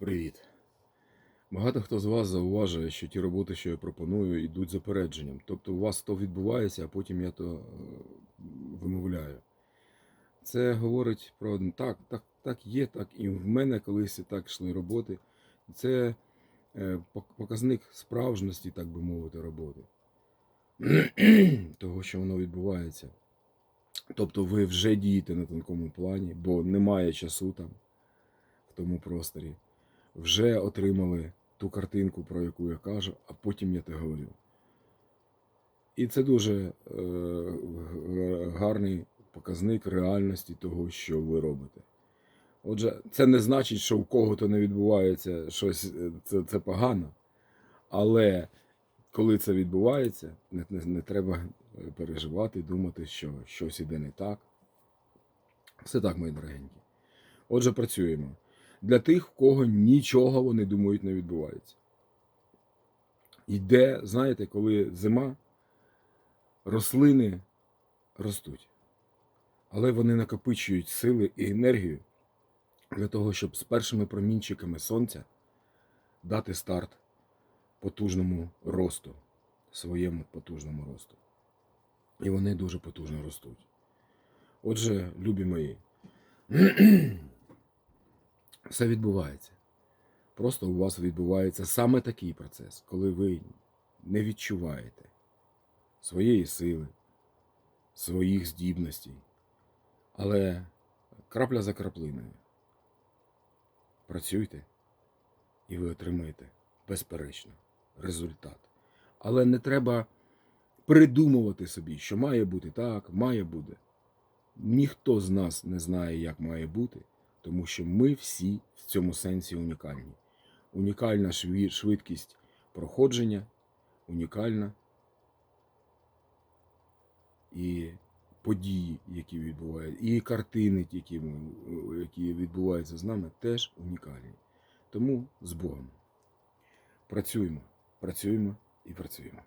Привіт. Багато хто з вас зауважує, що ті роботи, що я пропоную, йдуть запередженням. Тобто у вас то відбувається, а потім я то е, вимовляю. Це говорить про так, так, так є, так і в мене колись так йшли роботи. Це е, показник справжності, так би мовити, роботи. Того, що воно відбувається. Тобто ви вже дієте на тонкому плані, бо немає часу там, в тому просторі. Вже отримали ту картинку, про яку я кажу, а потім я те говорю. І це дуже е, гарний показник реальності того, що ви робите. Отже, це не значить, що у кого-то не відбувається щось, е, це, це погано. Але коли це відбувається, не, не, не треба е, переживати, думати, що щось іде не так. Все так, мої дорогенькі. Отже, працюємо. Для тих, в кого нічого вони думають не відбувається. Йде, знаєте, коли зима, рослини ростуть, але вони накопичують сили і енергію для того, щоб з першими промінчиками сонця дати старт потужному росту, своєму потужному росту. І вони дуже потужно ростуть. Отже, любі мої, все відбувається. Просто у вас відбувається саме такий процес, коли ви не відчуваєте своєї сили, своїх здібностей, але крапля за краплиною. Працюйте, і ви отримаєте, безперечно, результат. Але не треба придумувати собі, що має бути так, має бути. Ніхто з нас не знає, як має бути, тому що ми всі в цьому сенсі унікальні. Унікальна швидкість проходження, унікальна і події, які відбуваються, і картини, які, які відбуваються з нами, теж унікальні. Тому з Богом. Працюємо, працюємо і працюємо.